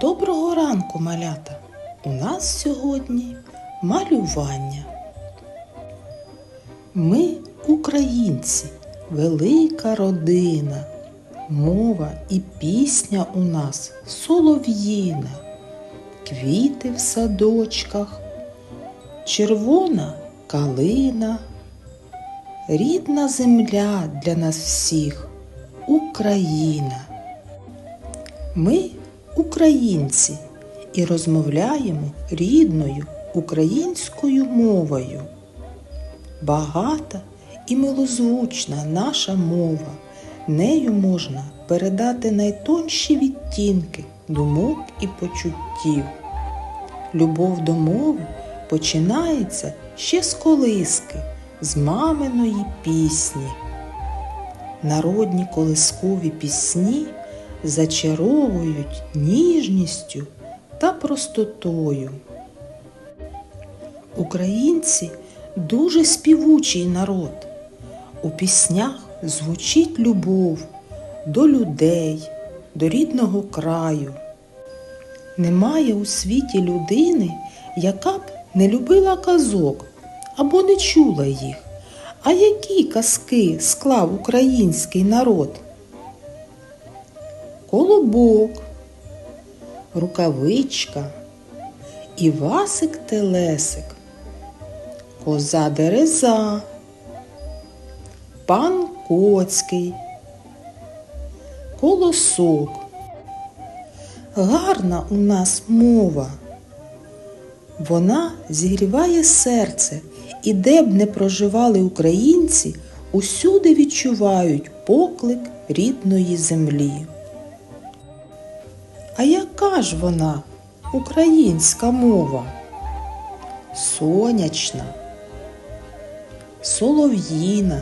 Доброго ранку, малята! У нас сьогодні малювання. Ми українці, велика родина. Мова і пісня у нас солов'їна, квіти в садочках, червона калина, рідна земля для нас всіх Україна. Ми українці і розмовляємо рідною українською мовою. Багата і милозвучна наша мова. Нею можна передати найтонші відтінки думок і почуттів. Любов до мови починається ще з колиски, з маминої пісні. Народні колискові пісні зачаровують ніжністю та простотою. Українці дуже співучий народ. У піснях звучить любов до людей, до рідного краю. Немає у світі людини, яка б не любила казок або не чула їх. А які казки склав український народ? Колобок, рукавичка, Івасик Телесик, коза Дереза, пан Коцький, колосок. Гарна у нас мова. Вона зігріває серце, і де б не проживали українці, усюди відчувають поклик рідної землі. А яка ж вона, українська мова? Сонячна, солов'їна,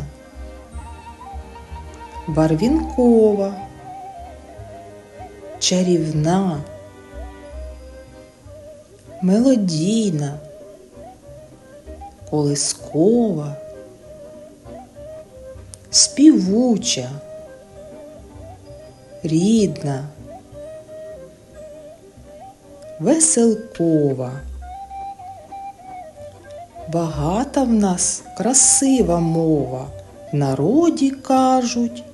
барвінкова, чарівна, мелодійна, колискова, співуча, рідна, веселкова. Багата в нас красива мова, в народі кажуть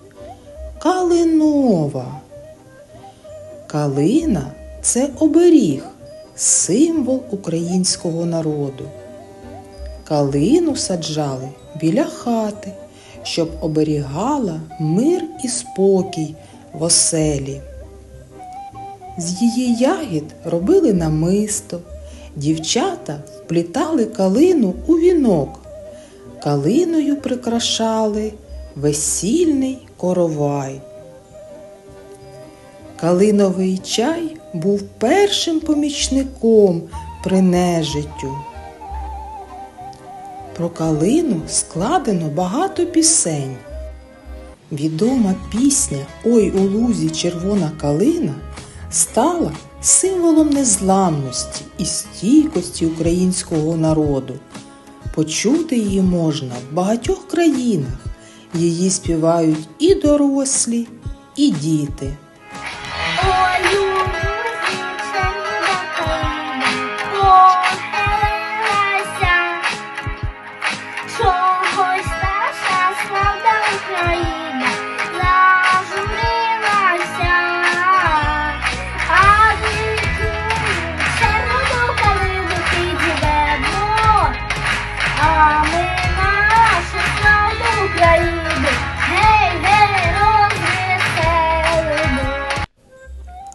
калинова. Калина це оберіг, символ українського народу. Калину саджали біля хати, щоб оберігала мир і спокій в оселі. З її ягід робили намисто, дівчата вплітали калину у вінок, калиною прикрашали весільний коровай. Калиновий чай був першим помічником при нежиттю. Про калину складено багато пісень. Відома пісня Ой у лузі червона калина стала символом незламності і стійкості українського народу. Почути її можна в багатьох країнах. Її співають і дорослі, і діти.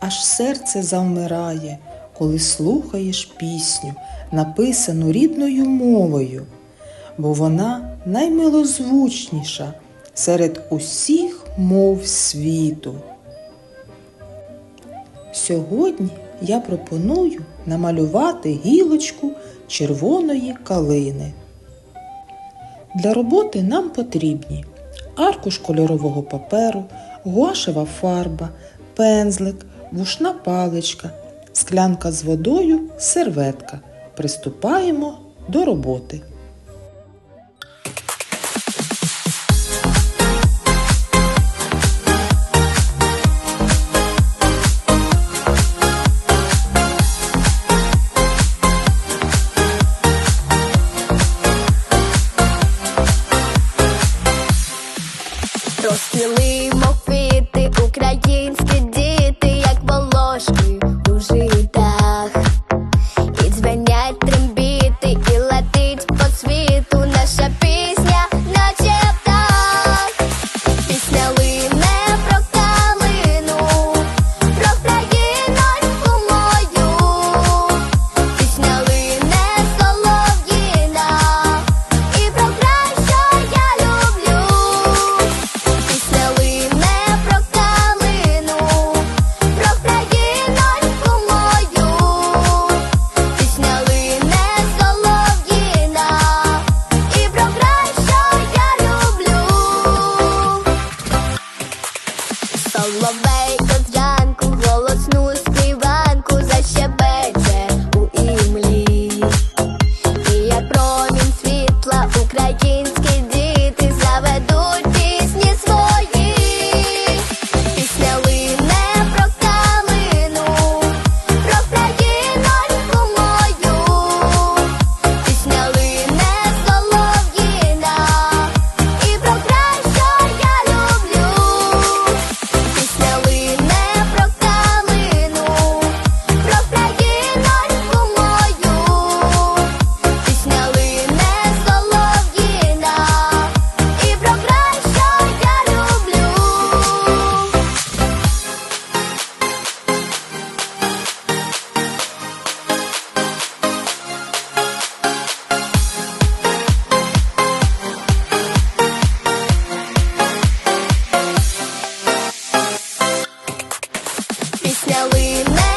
Аж серце завмирає, коли слухаєш пісню, написану рідною мовою, бо вона наймилозвучніша серед усіх мов світу. Сьогодні я пропоную намалювати гілочку червоної калини. Для роботи нам потрібні аркуш кольорового паперу, гуашева фарба, пензлик, вушна паличка, склянка з водою, серветка. Приступаємо до роботи. It's now we live.